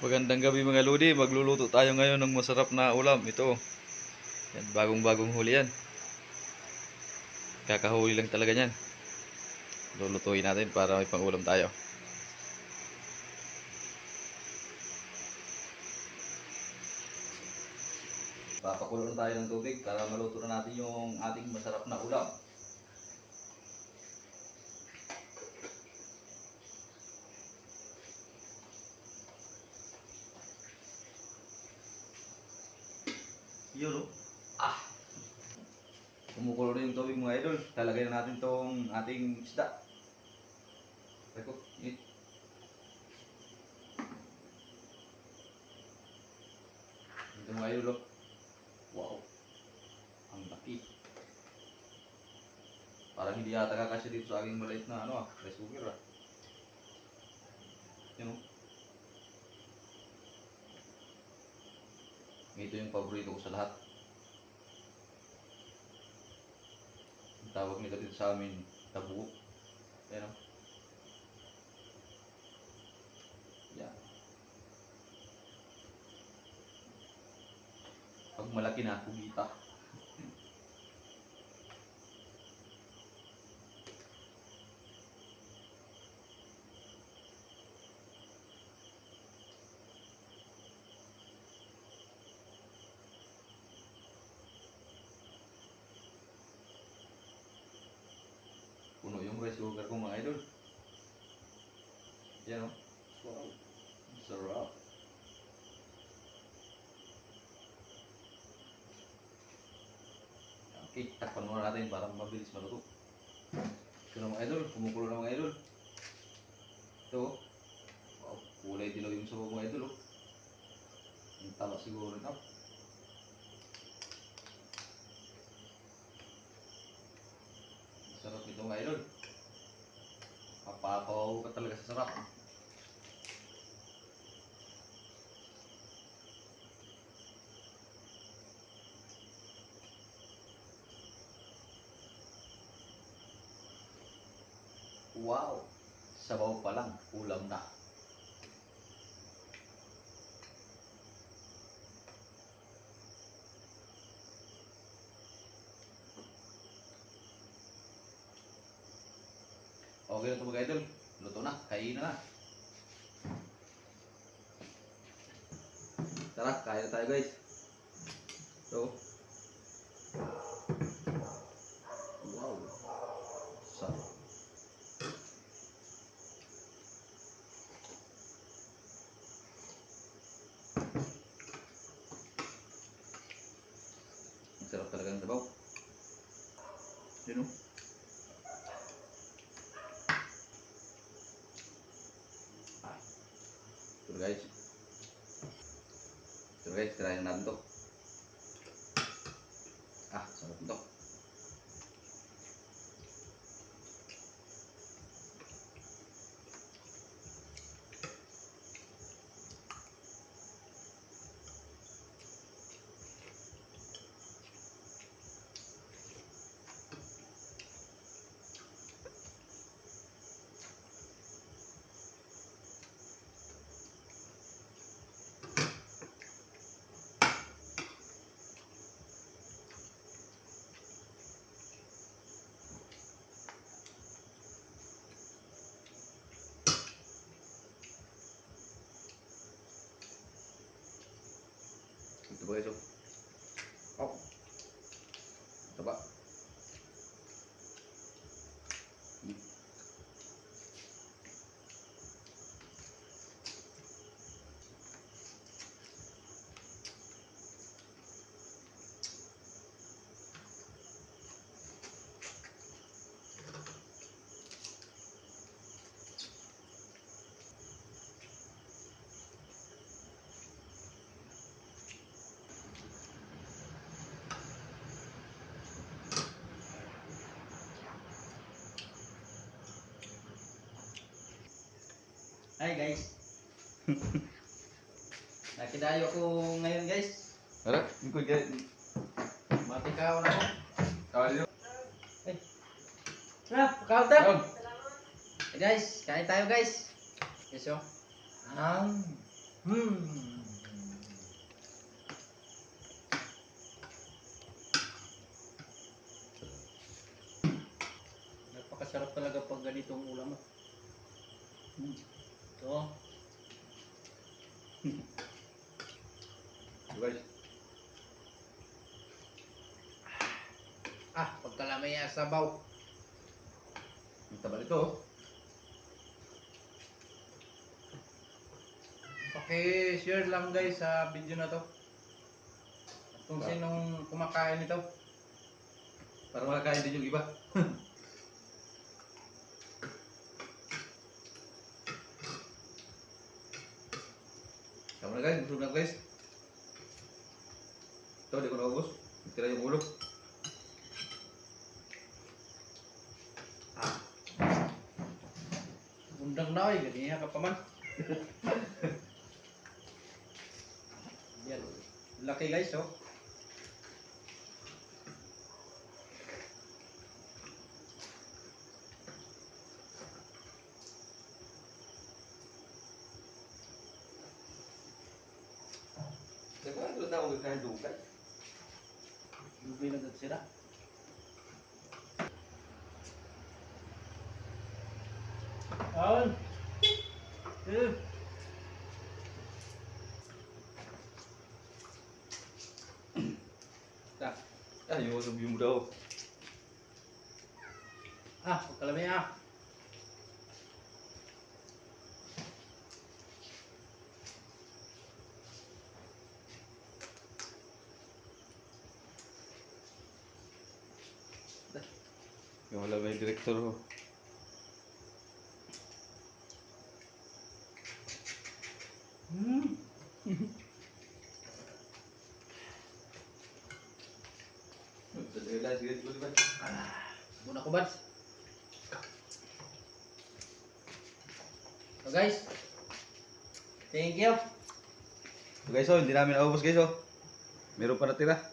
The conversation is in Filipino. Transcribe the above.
Magandang gabi mga Lodi. Magluluto tayo ngayon ng masarap na ulam. Ito. Yan, bagong-bagong huli yan. Kakahuli lang talaga yan. Lulutuin natin para may pang-ulam tayo. Papakulo tayo ng tubig para maluto na natin yung ating masarap na ulam. Yun o. Ah! Kumukulo na yung tubig mga idol. Talagay na natin tong ating isda. Teko, it. Ito mga idol oh. Wow. Ang laki. Parang hindi yata kakasya dito sa aking maliit na ano ah. Rice cooker ah. Yun oh. Ito yung paborito ko sa lahat. Ang tawag nila dito sa amin, tabuo. Ayan o. Yan. Pag malaki na, kumita. Puno yung rice cooker ko mga idol. Yan o. Wow. Sarap. Okay, takpan muna natin para mabilis maluto. Ito na mga idol, kumukulo na mga idol. Ito. oh. Wow, kulay dilaw yung sabaw mga idol. Oh. Ang taba siguro ito. Sarap nito mga idol. Papapaw ka talaga sa sarap. Wow! Sabaw pa lang, ulam na. Okay na ito mga idol. Luto na. Kain na. Tara, kain tayo guys. So. Wow. Sarap. Sarap talaga ng sabaw. Yun o. Ito guys. Ito guys, tirahin natin to. Ah, sarap ito. Ito ba guys Hi guys. Nakidayo ko ngayon guys. Ara? Good guys. Matikaw na ako. Kalyo. Hey. Ra, kakaw ta. Hey guys, kain tayo guys. Yes oh. Um, hmm. Napakasarap talaga pag ganitong ulam. Ah. Hmm. So guys, Ah, pagkalamay ang sabaw. ang taba nito. oh. Paki-share lang guys sa video na to. Kung Ah. sinong kumakain nito. Para makakain din yung iba. na guys, busog na guys. Ito, di ko naubos. Tira yung ulo. Undang na oy, ganyan ka pa man. Yan. Laki guys, oh. Teka, ito na ako kakain dukay. Lubi na dito sila. On. Eh. Ah, yung usap yung daw. Ah, pagkalamay ah. Yung wala may direktor oh. ho. Hmm. Sige, sige, sige, sige. Muna ko bads. So guys. Thank you. So guys, oh, hindi namin naubos guys, oh. Meron pa natira.